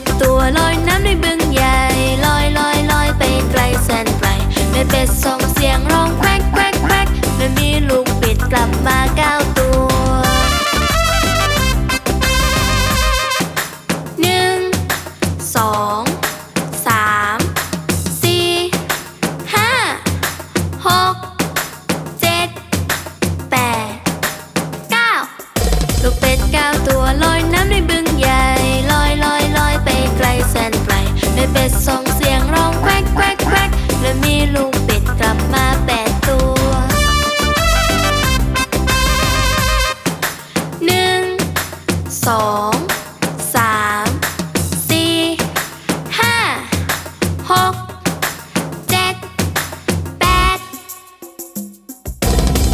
สิบตัวลอยน้ำในบึงใหญ่ลอยลอยลอยไปไกลแสนไกลแม่เป็ดส่งเสียงร้องแควกแควกแควกแม่มีลูกปิดกลับมาเก้าตัวหนึ่งสองสามสี่ห้าหกเจ็ดแปดเก้าลูกเป็ด เป็ดส่งเสียงร้องแควกแควกแควกและมีลูกเป็ดกลับมาแปดตัวหนึ่งสองสามสี่ห้าหกเจ็ดแปด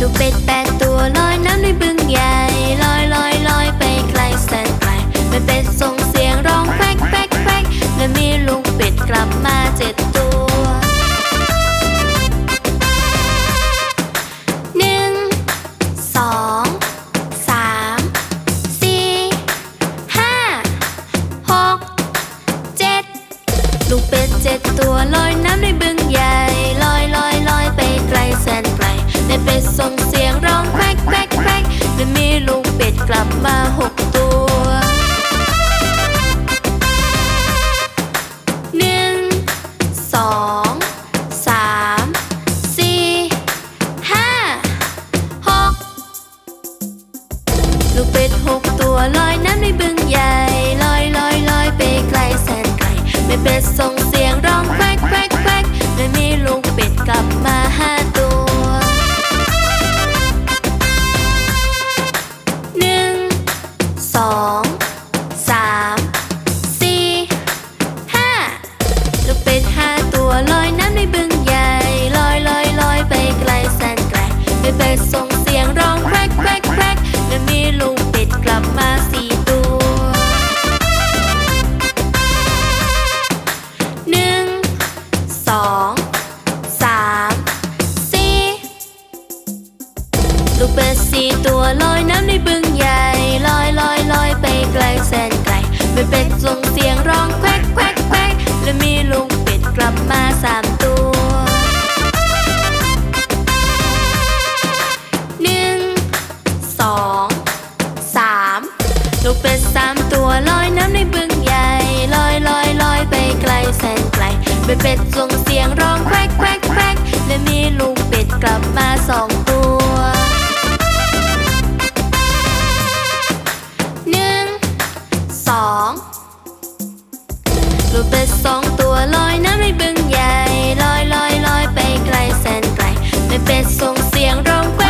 ลูกเป็ดแปดตัวลอยน้ำในบึงใหญ่ลอยลอยลอยไปไกลแสนไกลแม่เป็ดส่ง ลอยน้ำในบึงใหญ่ลอยลอยลอยไปไกลแสนไกลแม่เป็ดส่งเสียงร้องแควกแควกแควกและมีลูกเป็ดกลับมาหกตัวหนึ่งสองสามสี่ห้าหกลูกเป็ดหกตัวลอยน้ำในบึงใหญ่ลอยลอยลอยไปไกลแสนไกลแม่เป็ดส่ง กลับมาห้าตัว หนึ่ง สอง สาม สี่ ห้า ลูกเป็ดห้าตัวลอยน้ำในบึงใหญ่ ลอยลอยลอยไปไกลแสนไกลแม่เป็ดส่งเสียงร้องแควกแควกแควกและมีลูกเป็ดกลับมาสี่ตัว หนึ่ง สอง เป็ดส่งเสียงร้องแควกแควกแควกและมีลูกเป็ดกลับมาสองตัวหนึ่งสองลูกเป็ดสองตัวลอยน้ำในบึงใหญ่ลอยลอยลอยไปไกลแสนไกลแม่เป็ดส่งเสียงร้องแคว